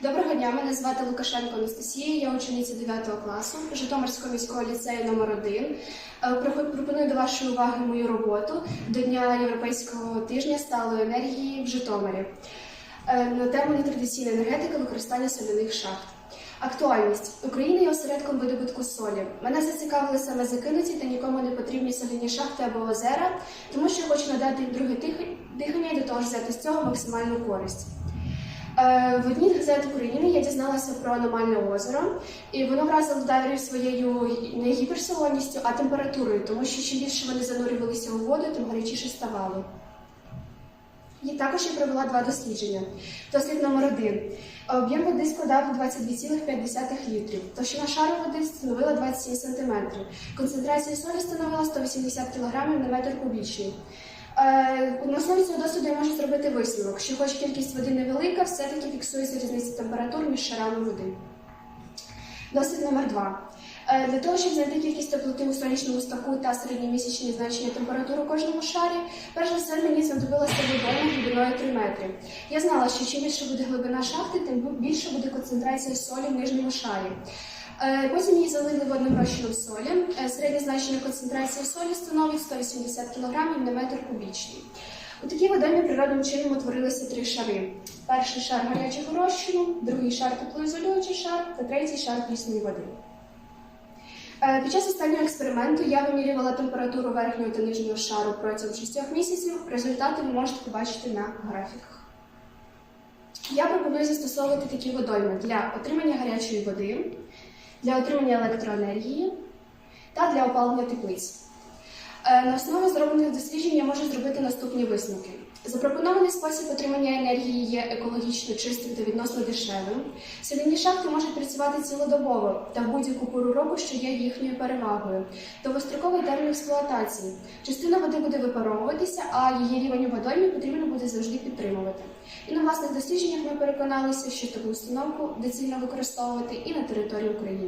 Доброго дня, мене звати Лукашенко Анастасія, я учениця 9 класу Житомирського міського ліцею номер 1 Пропоную до вашої уваги мою роботу до Дня Європейського тижня сталої енергії в Житомирі Е, на тему нетрадиційна енергетика використання соляних шахт. Актуальність Україна є осередком видобутку солі. Мене зацікавили саме закинуті та нікому не потрібні соляні шахти або озера, тому що я хочу надати друге дихання і до того ж взяти з цього максимальну користь. Е, В одній з газет України я дізналася про аномальне озеро, і воно вразило дайверів своєю не гіперсолоністю, а температурою, тому що чим більше вони занурювалися у воду, тим гарячіше ставало. І також я провела два дослідження. Дослід номер один. Об'єм води складав 22,5 літрів, товщина шару води становила 27 см. Концентрація солі становила 180 кг на метр кубічний. Е, На основі цього досвіду я можу зробити висновок, що хоч кількість води невелика, все-таки фіксується різниця температур між шарами води. Досвід номер два. Е, Для того, щоб знайти кількість теплоти у сонячному стаку та середньомісячні значення температури у кожному шарі, перш за все мені знадобилася водойма глибиною 3 метри. Я знала, що чим більше буде глибина шахти, тим більше буде концентрація солі в нижньому шарі. Е, Потім її залили водним розчином солі. Е, Середнє значення концентрації солі становить 180 кг на метр кубічний. У такій водоймі природним чином утворилися три шари: перший шар гарячого розчину, другий шар теплоізолюючий шар та третій шар прісної води. Е, Під час останнього експерименту я вимірювала температуру верхнього та нижнього шару протягом 6 місяців. Результати ви можете побачити на графіках. Я пропоную застосовувати такі водойми для отримання гарячої води, для отримання електроенергії та для опалення теплиць. Е, На основі зроблених досліджень я зробити наступні висновки. Запропонований спосіб отримання енергії є екологічно чистим та відносно дешевим. Соляні шахти можуть працювати цілодобово та в будь-яку пору року, що є їхньою перевагою. Довгостроковий термін експлуатації. Частина води буде випаровуватися, а її рівень у водоймі потрібно буде завжди підтримувати. І на власних дослідженнях ми переконалися, що таку установку доцільно використовувати і на території України.